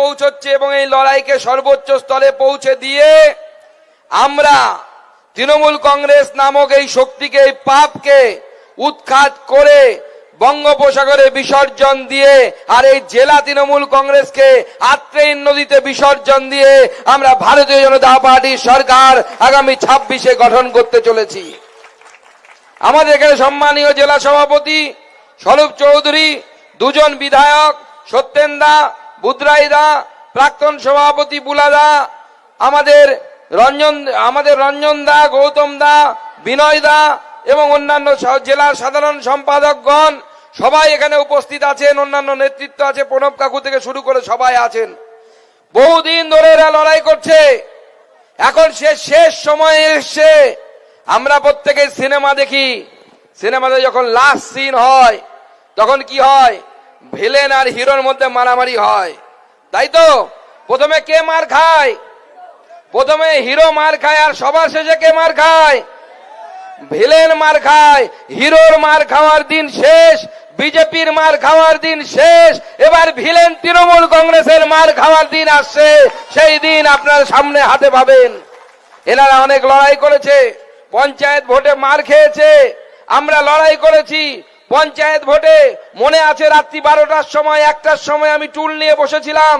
পৌঁছচ্ছে এবং এই লড়াইকে সর্বোচ্চ স্তরে পৌঁছে দিয়ে আমরা তৃণমূল কংগ্রেস নামক এই শক্তিকে, এই পাপকে উৎখাত করে বঙ্গোপসাগরে বিসর্জন দিয়ে আর এই জেলা তৃণমূল কংগ্রেসকে আত্রেইন নদীতে বিসর্জন দিয়ে আমরা ভারতীয় জনতা পার্টির সরকার আগামী ছাব্বিশে গঠন করতে চলেছি। আমাদের এখানে সম্মানীয় জেলা সভাপতি স্বরূপ চৌধুরী, দুজন বিধায়ক সত্যেন দা বুদ্রাই দা প্রাক্তন সভাপতি বুলাদা, আমাদের রঞ্জন আমাদের রঞ্জন দা, গৌতম দা, বিনয় দা এবং অন্যান্য জেলার সাধারণ সম্পাদকগণ সবাই এখানে উপস্থিত আছেন, অন্যান্য নেতৃত্ব আছে, প্রণব কাকু থেকে শুরু করে সবাই আছেন। বহুদিন ধরে এরা লড়াই করছে। এখন সে শেষ সময়ে এসছে। আমরা প্রত্যেকে সিনেমা দেখি। সিনেমাতে যখন লাস্ট সিন হয়, তখন কি হয়? ভিলেন আর হিরোর মধ্যে মারামারি হয়। তাই তো? প্রথমে কে মার খায়? প্রথমে হিরো মার খায় আর সবার শেষে কে মার খায়? ভিলেন মার খায়। হিরোর মার খাওয়ার দিন শেষ, বিজেপির মার খাওয়ার দিন শেষ, এবার ভিলেন তৃণমূল কংগ্রেসের মার খাওয়ার দিন আসছে। সেই দিন আপনার সামনে হাতে পাবেন। এনারা অনেক লড়াই করেছে, পঞ্চায়েত ভোটে মার খেয়েছে, আমরা লড়াই করেছি পঞ্চায়েত ভোটে মনে আছে রাত্রি বারোটার সময় একটার সময় আমি টুল নিয়ে বসেছিলাম।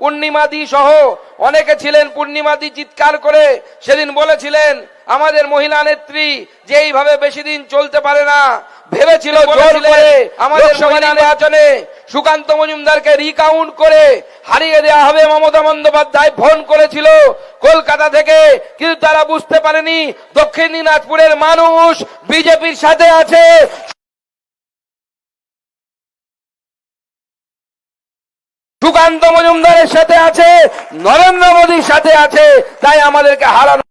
পূর্ণিমাদি সহ অনেকে ছিলেন পূর্ণিমাদি চিৎকার করে সেদিন বলেছিলেন আমাদের মহিলা নেত্রী যে এইভাবে বেশি দিন চলতে পারে না। ভেবেছিল জোর করে আমাদের মহিলা নির্বাচনে সুকান্ত মজুমদারকে রিকাউন্ট করে হারিয়ে দেওয়া হবে। মমতা বন্দ্যোপাধ্যায় ফোন করেছিল কলকাতা থেকে কিন্তু তারা বুঝতে পারেনি দক্ষিণ দিনাজপুরের মানুষ বিজেপির সাথে আছে। সুকান্ত মজুমদারের সাথে আছে, নরেন্দ্র মোদীর সাথে আছে, তাই আমাদেরকে হারানো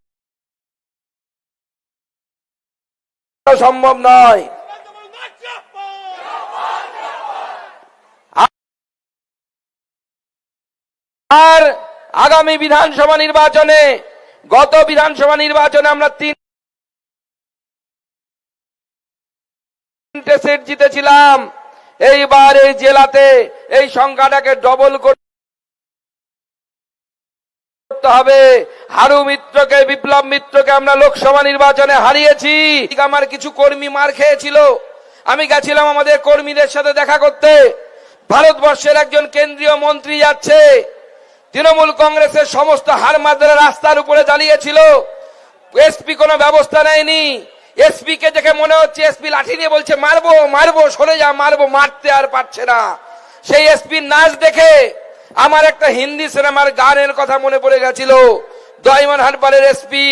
সম্ভব নয়। আর আগামী বিধানসভা নির্বাচনে, গত বিধানসভা নির্বাচনে আমরা তিন সিট জিতেছিলাম। এইবার এই জেলাতে এই সংখ্যাটাকে ডবল করতে হবে। হারু মিত্রকে, বিপ্লব মিত্রকে আমরা লোকসভা নির্বাচনে হারিয়েছি। আমার কিছু কর্মী মার খেয়েছিল। আমি গেছিলাম আমাদের কর্মীদের সাথে দেখা করতে। ভারতবর্ষের একজন কেন্দ্রীয় মন্ত্রী যাচ্ছে। তৃণমূল কংগ্রেসের সমস্ত হার মাদ্রা রাস্তার উপরে দাঁড়িয়েছিল এসপি কোনো ব্যবস্থা নেয়নি। এসপি কে দেখে মনে হচ্ছে এসপি লাঠি নিয়ে বলছে, মারবো মারবো, সরে যা, মারবো, মারতে আর পারছে না। সেই এসপি নাচ দেখে আমার একটা হিন্দি সিনেমার গানের কথা মনে পড়ে গেছিল। দয়মন হারপালের এসপি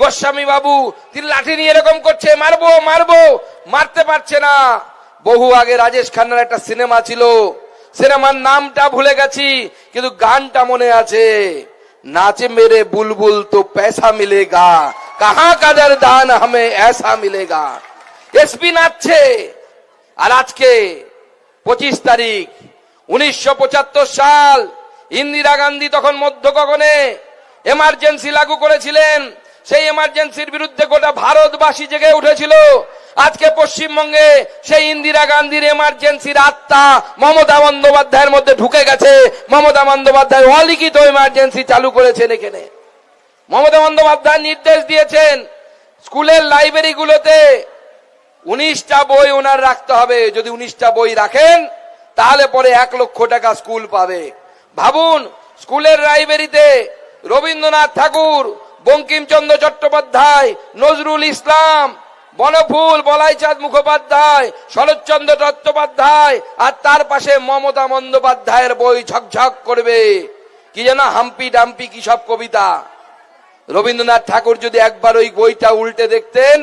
গোস্বামী বাবু, তিনি লাঠি নিয়ে এরকম করছে, মারবো মারবো, মারতে পারছে না। বহু আগে রাজেশ খান্নার একটা সিনেমা ছিল। সিনেমার নামটা ভুলে গেছি, কিন্তু গানটা মনে আছে। নাচে মেরে বুলবুল তো পয়সা মিলে গা কাহা কাদের দান হমে এসা মিলেগা এসপি নাচছে আর আজকে পঁচিশ তারিখ উনিশশো পঁচাত্তর সাল ইন্দিরা গান্ধী তখন মধ্য গগনে এমার্জেন্সি লাগু করেছিলেন সেই এমার্জেন্সির বিরুদ্ধে গোটা ভারতবাসী জেগে উঠেছিল। আজকে পশ্চিমবঙ্গে সেই ইন্দিরা গান্ধীর এমার্জেন্সির আত্মা মমতা বন্দ্যোপাধ্যায়ের মধ্যে ঢুকে গেছে। মমতা বন্দ্যোপাধ্যায় অলিখিত এমার্জেন্সি চালু করেছেন এখানে। মমতা বন্দ্যোপাধ্যায় নির্দেশ দিয়েছেন, স্কুলের লাইব্রেরিগুলোতে উনিশটা বই ওনার রাখতে হবে। যদি উনিশটা বই রাখেন, তাহলে পরে এক লক্ষ টাকা স্কুল পাবে। ভাবুন, স্কুলের লাইব্রেরিতে রবীন্দ্রনাথ ঠাকুর, বঙ্কিমচন্দ্র চট্টোপাধ্যায়, নজরুল ইসলাম, বনফুল, বলাইচাঁদ মুখোপাধ্যায়, শরৎচন্দ্র চট্টোপাধ্যায় আর তার পাশে মমতা বন্দ্যোপাধ্যায়ের বই ঝকঝক করবে। কি যেন হাম্পি ডাম্পি কি সব কবিতা। রবীন্দ্রনাথ ঠাকুর যদি একবার ওই বইটা উল্টে দেখতেন,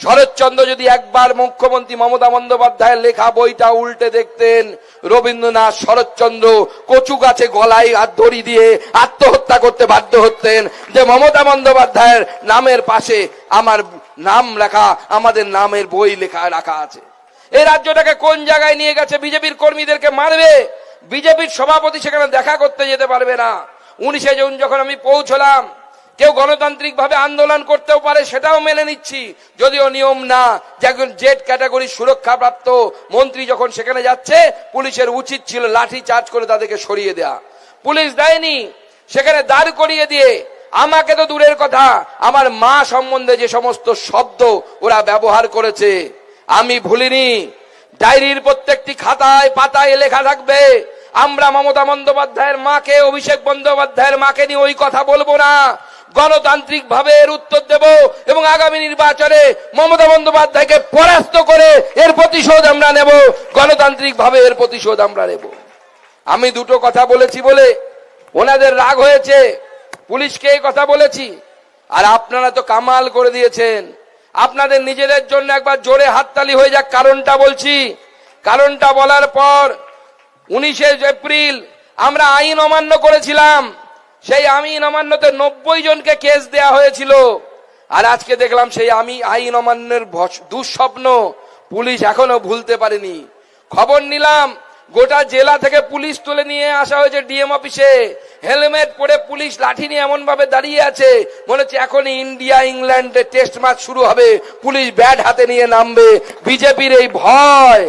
শরৎচন্দ্র যদি একবার মুখ্যমন্ত্রী মমতা বন্দ্যোপাধ্যায়ের লেখা বইটা উল্টে দেখতেন, রবীন্দ্রনাথ, শরৎচন্দ্র কচু গাছে গলায় হাত দড়ি দিয়ে আত্মহত্যা করতে বাধ্য হতেন যে মমতা বন্দ্যোপাধ্যায়ের নামের পাশে আমার নাম লেখা, আমাদের নামের বই লেখা, রাখা আছে। এই রাজ্যটাকে কোন জায়গায় নিয়ে গেছে? বিজেপির কর্মীদেরকে মারবে? বিজেপির সভাপতি সেখানে দেখা করতে যেতে পারবে না। উনিশে জুন যখন আমি পৌঁছলাম কেউ গণতান্ত্রিক ভাবে আন্দোলন করতেও পারে, সেটাও মেনে নিচ্ছি। যদিও নিয়ম না, যে একজন জেড ক্যাটাগরি সুরক্ষা প্রাপ্ত মন্ত্রী যখন সেখানে যাচ্ছে, পুলিশের উচিত ছিল লাঠি চার্জ করে তাদেরকে সরিয়ে দেয়া। পুলিশ দেয়নি, সেখানে দাঁড় করিয়ে দিয়ে, আমাকে তো দূরের কথা, আমার মা সম্বন্ধে যে সমস্ত শব্দ ওরা ব্যবহার করেছে, আমি ভুলিনি। ডায়েরির প্রত্যেকটি খাতায়, পাতায় লেখা থাকবে, আমরা মমতা বন্দ্যোপাধ্যায়ের মাকে, অভিষেক বন্দ্যোপাধ্যায়ের মাকে নিয়ে ওই কথা বলব না। গণতান্ত্রিক ভাবে এর উত্তর দেব এবং আগামী নির্বাচনে মমতা বন্দ্যোপাধ্যায়কে পরাস্ত করে এর প্রতিশোধ আমরা নেব গণতান্ত্রিক ভাবে এর প্রতিশোধ আমরা নেব। আমি দুটো কথা বলেছি বলে ওনাদের রাগ হয়েছে, পুলিশকে এই কথা বলেছি, আর আপনারা তো কামাল করে দিয়েছেন। আপনাদের নিজেদের জন্য একবার জোরে হাততালি হয়ে যাক, কারণটা বলছি। কারণটা বলার পর উনিশে এপ্রিল আমরা আইন অমান্য করেছিলাম। সেই আইন অমান্যতে নব্বই জনকে কেস দেয়া হয়েছিল। আর আজকে দেখলাম সেই আমি আইন অমান্যের দুঃস্বপ্ন পুলিশ এখনও ভুলতে পারেনি। খবর নিলাম, গোটা জেলা থেকে পুলিশ তুলে নিয়ে আসা হয়েছে ডিএম অফিসে। হেলমেট পরে পুলিশ লাঠি নিয়ে এমন ভাবে দাঁড়িয়ে আছে, মনে হচ্ছে এখনই ইন্ডিয়া, ইংল্যান্ডে টেস্ট ম্যাচ শুরু হবে। পুলিশ ব্যাট হাতে নিয়ে নামবে। বিজেপির এই ভয়।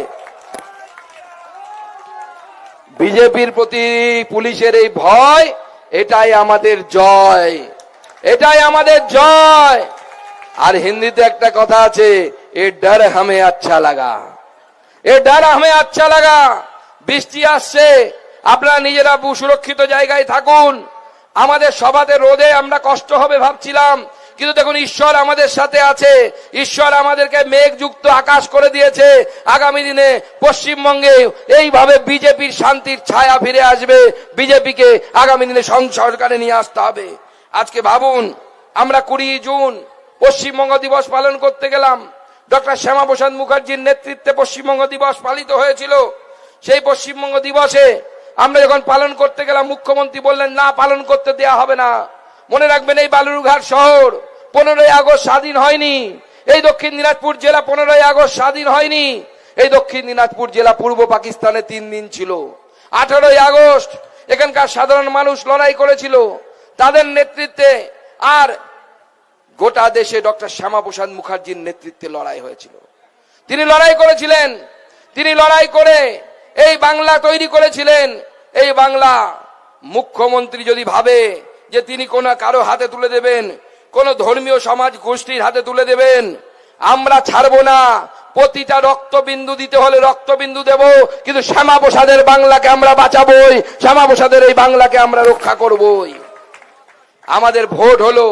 বিজেপির প্রতি পুলিশের এই ভয়। এটাই আমাদের জয়। এটাই আমাদের জয়। আর হিন্দিতে একটা কথা আছে, এ ডার হামে আচ্ছা লাগা। এ ডর হামে আচ্ছা লাগা। বৃষ্টি আসছে, আপনারা নিজেরা সুরক্ষিত জায়গায় থাকুন। আমাদের সবাতে রোদে আমরা কষ্ট হবে ভাবছিলাম। কিন্তু দেখুন, ঈশ্বর আমাদের সাথে আছে। ঈশ্বর আমাদেরকে মেঘযুক্ত আকাশ করে দিয়েছে। আগামী দিনে পশ্চিমবঙ্গে এইভাবে বিজেপির শান্তির ছায়া ফিরে আসবে। বিজেপিকে আগামী দিনে সং- সরকারে নিয়ে আসতে হবে। আজকে ভাবুন, আমরা কুড়ি জুন পশ্চিমবঙ্গ দিবস পালন করতে গেলাম। ডক্টর শ্যামাপ্রসাদ মুখার্জির নেতৃত্বে পশ্চিমবঙ্গ দিবস পালিত হয়েছিল। সেই পশ্চিমবঙ্গ দিবসে আমরা যখন পালন করতে গেলাম, মুখ্যমন্ত্রী বললেন, না, পালন করতে দেয়া হবে না। মনে রাখবেন এই বালুরঘাট শহর পনেরোই আগস্ট স্বাধীন হয়নি। এই দক্ষিণ দিনাজপুর জেলা পনেরোই আগস্ট স্বাধীন হয়নি। এই দক্ষিণ দিনাজপুর জেলা পূর্ব পাকিস্তানে তিন দিন ছিল। আঠারোই আগস্ট এখানকার সাধারণ মানুষ লড়াই করেছিল। তাদের নেতৃত্বে আর গোটা দেশে ডক্টর শ্যামাপ্রসাদ মুখার্জির নেতৃত্বে লড়াই হয়েছিল। তিনি লড়াই করেছিলেন। তিনি লড়াই করে এই বাংলা তৈরি করেছিলেন। এই বাংলা মুখ্যমন্ত্রী যদি ভাবে যে তিনি কোন কারও হাতে তুলে দেবেন, কোন ধর্মীয় সমাজ গোষ্ঠীর হাতে তুলে দেবেন। আমরা ছাড়বো না। প্রতিটা রক্তবিন্দু দিতে হলে রক্তবিন্দু দেব, কিন্তু শ্যামাপ্রসাদের বাংলাকে আমরা বাঁচাবই। শ্যামাপ্রসাদের এই বাংলাকে আমরা রক্ষা করবই। আমাদের ভোট হলো।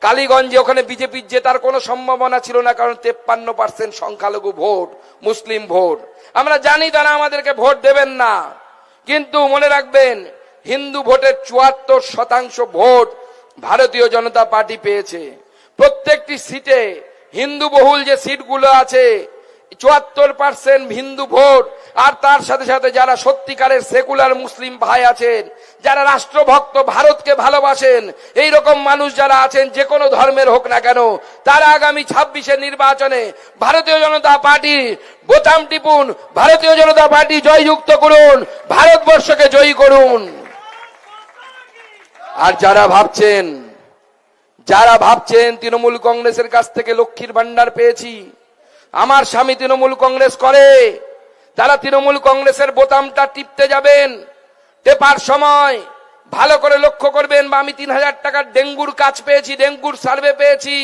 কালীগঞ্জে ওখানে বিজেপির জেতার কোনো সম্ভাবনা ছিল না, কারণ তেপ্পান্ন পার্সেন্ট সংখ্যালঘু ভোট, মুসলিম ভোট। আমরা জানি তারা আমাদেরকে ভোট দেবেন না। কিন্তু মনে রাখবেন হিন্দু ভোটের চুয়াত্তর শতাংশ ভোট ভারতীয় জনতা পার্টি পেয়েছে। প্রত্যেকটি সিটে হিন্দু বহুল যে সিটগুলো আছে, চুয়াত্তর পার্সেন্ট হিন্দু ভোট, আর তার সাথে সাথে যারা সত্যিকারের সেকুলার মুসলিম ভাই আছেন, যারা রাষ্ট্রভক্ত ভারতকে ভালোবাসেন এই রকম মানুষ যারা আছেন, যে কোনো ধর্মের হোক না কেন, তারা আগামী ছাব্বিশের নির্বাচনে ভারতীয় জনতা পার্টি বোতাম টিপুন, ভারতীয় জনতা পার্টি জয়যুক্ত করুন, ভারতবর্ষকে জয়ী করুন। আর যারা ভাবছেন যারা ভাবছেন তৃণমূল কংগ্রেসের কাছ থেকে লক্ষ্মীর ভান্ডার পেয়েছি, আমার স্বামী তৃণমূল কংগ্রেস করে, তারা তৃণমূল কংগ্রেসের বোতামটা টিপতে যাবেন। টেপার সময় ভালো করে লক্ষ্য করবেন বা আমি তিন হাজার টাকার ডেঙ্গুর কাজ পেয়েছি, ডেঙ্গুর সার্ভে পেয়েছি।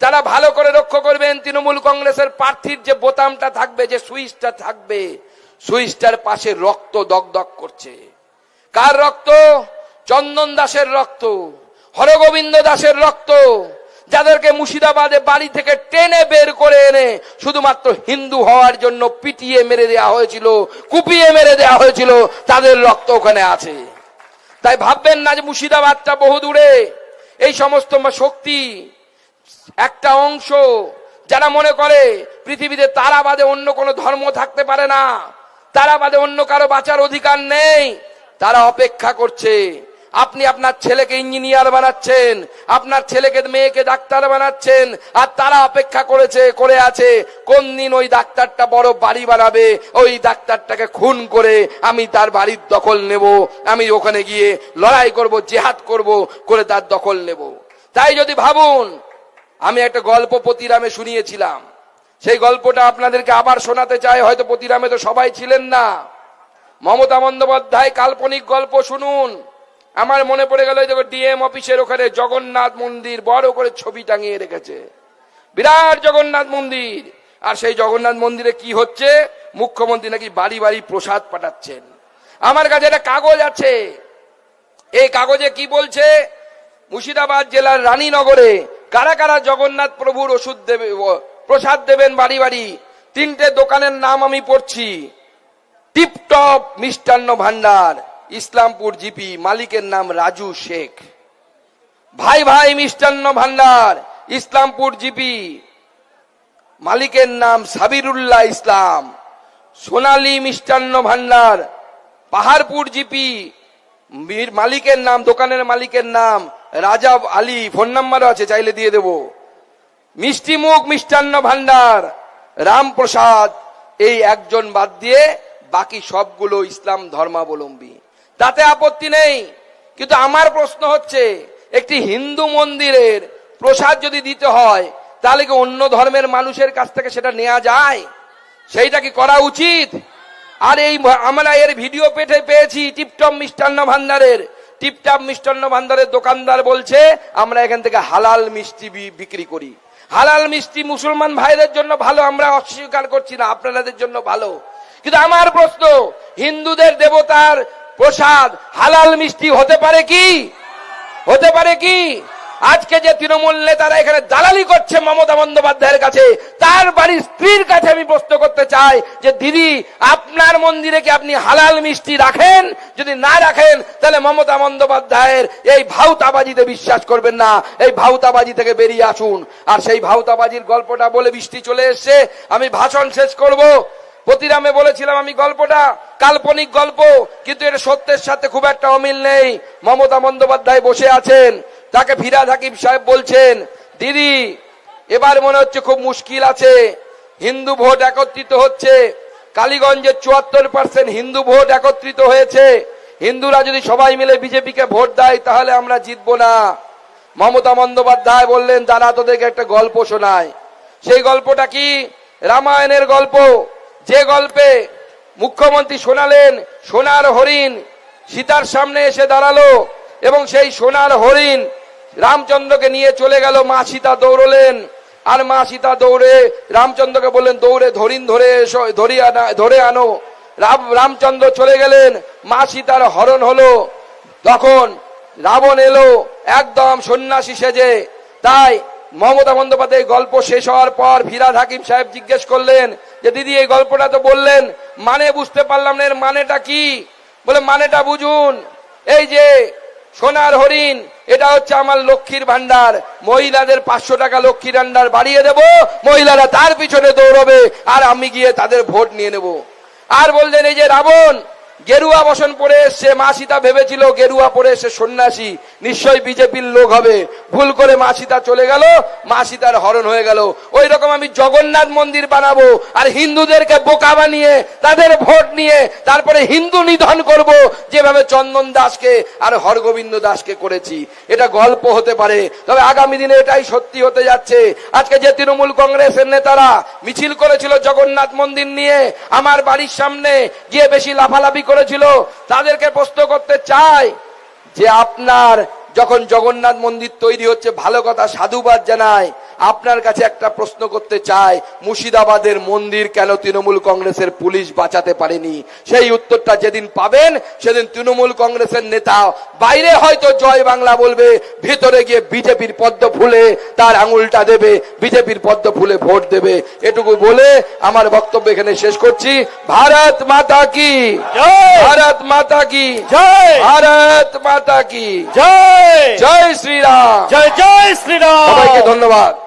তারা ভালো করে লক্ষ্য করবেন তৃণমূল কংগ্রেসের প্রার্থীর যে বোতামটা থাকবে, যে সুইচটা থাকবে, সুইচটার পাশে রক্ত দগদগ করছে। কার রক্ত? চন্দন দাসের রক্ত, হরগোবিন্দ দাসের রক্ত, যাদেরকে মুর্শিদাবাদে বাড়ি থেকে টেনে বের করে এনে শুধুমাত্র হিন্দু হওয়ার জন্য পিটিয়ে মেরে দেওয়া হয়েছিল, কুপিয়ে মেরে দেওয়া হয়েছিল, তাদের রক্ত ওখানে আছে। তাই ভাববেন না যে মুর্শিদাবাদটা বহু দূরে। এই সমস্ত শক্তি, একটা অংশ, যারা মনে করে পৃথিবীতে তারা বাদে অন্য কোনো ধর্ম থাকতে পারে না তারা বাদে অন্য কারও বাঁচার অধিকার নেই, তারা অপেক্ষা করছে। আপনি আপনার ছেলেকে ইঞ্জিনিয়ার বানাচ্ছেন, আপনার ছেলেকে মেয়েকে ডাক্তার বানাচ্ছেন, আর তারা অপেক্ষা করেছে, করে আছে, কোন দিন ওই ডাক্তারটা বড় বাড়ি বানাবে, ওই ডাক্তারটাকে খুন করে আমি তার বাড়ির দখল নেব, আমি ওখানে গিয়ে লড়াই করব, জেহাদ করব, করে তার দখল নেব। তাই যদি ভাবুন, আমি একটা গল্প প্রতিরামে শুনিয়েছিলাম। সেই গল্পটা আপনাদেরকে আবার শোনাতে চাই, হয়তো প্রতিরামে তো সবাই ছিলেন না। মমতা বন্দ্যোপাধ্যায় কাল্পনিক গল্প শুনুন। আমার মনে পড়ে গেল দেখো ডিএম অফিসের ওখানে জগন্নাথ মন্দির বড় করে ছবি টাঙিয়ে রেখেছে। বিরাট জগন্নাথ মন্দির। আর সেই জগন্নাথ মন্দিরে কি হচ্ছে? মুখ্যমন্ত্রী নাকি বাড়ি বাড়ি প্রসাদ পাঠাচ্ছেন। আমার কাছে একটা কাগজ আছে। এই কাগজে কি বলছে? মুর্শিদাবাদ জেলার রানীনগরে কারা কারা জগন্নাথ প্রভুর ওষুধ দেবে প্রসাদ দেবেন বাড়ি বাড়ি? তিনটে দোকানের নাম আমি পড়ছি। টিপটপ মিষ্টান্ন ভান্ডার। ইসলামপুর জিপি, মালিকের নাম রাজু শেখ। ভাই ভাই মিষ্টান্ন ভান্ডার, ইসলামপুর জিপি, মালিকের নাম সাবিরুল্লাহ ইসলাম। সোনালী মিষ্টান্ন ভান্ডার, পাহাড়পুর জিপি মালিকের নাম, দোকানের মালিকের নাম রাজাব আলী, ফোন নাম্বারও আছে, চাইলে দিয়ে দেব। মিষ্টিমুখ মিষ্টান্ন ভান্ডার, রামপ্রসাদ, এই একজন বাদ দিয়ে বাকি সবগুলো ইসলাম ধর্মাবলম্বী। তাতে আপত্তি নেই। কিন্তু আমার প্রশ্ন হচ্ছে, একটি হিন্দু মন্দিরের প্রসাদ যদি দিতে হয়, তাহলে কি অন্য ধর্মের মানুষের কাছ থেকে সেটা নেওয়া যায়? সেইটা কি করা উচিত? আর এই আমরা এর ভিডিও পেটে পেয়েছি, টিপটপ মিষ্টান্ন ভান্ডারের। টিপটপ মিষ্টান্ন ভান্ডারের দোকানদার বলছে, আমরা এখান থেকে হালাল মিষ্টি বিক্রি করি। হালাল মিষ্টি মুসলমান ভাইদের জন্য ভালো, আমরা অস্বীকার করছি না, আপনাদের জন্য ভালো। কিন্তু আমার প্রশ্ন, হিন্দুদের দেবতার প্রসাদ হালাল মিষ্টি হতে পারে কি? হতে পারে কি? আজকে যে তৃণমূল নেতারা এখানে দালালি করছে মমতা বন্দ্যোপাধ্যায়ের কাছে, তার বাড়ির স্ত্রীর কাছে আমি প্রশ্ন করতে চাই যে, দিদি, আপনার মন্দিরে কি আপনি হালাল মিষ্টি রাখেন? যদি না রাখেন, তাহলে মমতা বন্দ্যোপাধ্যায়ের এই ভাউতাবাজিতে বিশ্বাস করবেন না। এই ভাউতাবাজি থেকে বেরিয়ে আসুন। আর সেই ভাউতাবাজির গল্পটা বলে বৃষ্টি চলে এসছে। আমি ভাষণ শেষ করব। প্রতিরামে বলেছিলাম আমি গল্পটা, কাল্পনিক গল্প, কিন্তু এটা সত্যের সাথে খুব একটা অমিল নেই। মমতা বন্দ্যোপাধ্যায় বসে আছেন, তাকে ফিরাদ হাকিম সাহেব বলছেন, দিদি, এবার মনে হচ্ছে খুব মুশকিল আছে, হিন্দু ভোট একত্রিত হচ্ছে, কালীগঞ্জে চুয়াত্তর পার্সেন্ট হিন্দু ভোট একত্রিত হয়েছে, হিন্দুরা যদি সবাই মিলে বিজেপিকে ভোট দেয়, তাহলে আমরা জিতবো না। মমতা বন্দ্যোপাধ্যায় বললেন, দাদা, তোদেরকে একটা গল্প শোনায় সেই গল্পটা কি? রামায়ণের গল্প। যে গল্পে মুখ্যমন্ত্রী শোনালেন, সোনার হরিণ সীতার সামনে এসে দাঁড়াল এবং সেই সোনার হরিণ রামচন্দ্রকে নিয়ে চলে গেল। মা সীতা দৌড়লেন আর মা সীতা দৌড়ে রামচন্দ্রকে বললেন, দৌড়ে ধরিন, ধরে এসো ধরি আনা ধরে আনো। রাম, রামচন্দ্র চলে গেলেন। মা সীতার হরণ হলো। তখন রাবণ এলো, একদম সন্ন্যাসী সেজে। তাই মমতা বন্দ্যোপাধ্যায় গল্প শেষ হওয়ার পর ফিরাদ হাকিম সাহেব জিজ্ঞেস করলেন যে, দিদি, এই গল্পটা তো বললেন মানে বুঝতে পারলাম না, এর মানেটা কি? বলে, মানেটা বুঝুন, এই যে সোনার হরিণ, এটা হচ্ছে আমার লক্ষ্মীর ভান্ডার মহিলাদের পাঁচশো টাকা লক্ষ্মীর ভান্ডার বাড়িয়ে দেব, মহিলারা তার পিছনে দৌড়বে, আর আমি গিয়ে তাদের ভোট নিয়ে নেব। আর বললেন, এই যে রাবণ গেরুয়া বসন পরে সে মা সীতা ভেবেছিল, গেরুয়া পরে সে সন্ন্যাসী, নিশ্চয়ই বিজেপির লোক হবে। ভুল করে মা সীতা চলে গেল মা সীতার হরণ হয়ে গেল। ওই রকম আমি জগন্নাথ মন্দির বানাবো আর হিন্দুদেরকে বোকা বানিয়ে, তাদের ভোট নিয়ে, তারপরে হিন্দু নিধন করব, যেভাবে চন্দন দাসকে আর হরগোবিন্দ দাসকে করেছি। এটা গল্প হতে পারে, তবে আগামী দিনে এটাই সত্যি হতে যাচ্ছে। আজকে যে তৃণমূল কংগ্রেসের নেতারা মিছিল করেছিল জগন্নাথ মন্দির নিয়ে, আমার বাড়ির সামনে গিয়ে বেশি লাফালাফি করেছিল, তাদেরকে প্রশ্ন করতে চাই যে আপনার যখন জগন্নাথ মন্দির তৈরি হচ্ছে, ভালো কথা সাধুবাদ জানায় আপনার কাছে একটা প্রশ্ন করতে চাই মুর্শিদাবাদের মন্দির কেন তৃণমূল কংগ্রেসের পুলিশ বাঁচাতে পারেনি? সেই উত্তরটা যেদিন পাবেন সেদিন তৃণমূল কংগ্রেসের নেতা বাইরে হয়তো জয় বাংলা বলবে ভিতরে গিয়ে বিজেপির পদ্ম ফুলে তার আঙুলটা দেবে বিজেপির পদ্ম ফুলে ভোট দেবে। এটুকু বলে আমার বক্তব্য এখানে শেষ করছি। ভারত মাতা কি? ভারত মাতা কি? জয়! ভারত মাতা কি? জয়! জয় শ্রীরাম! জয় জয় শ্রীরাম! সবাইকে ধন্যবাদ।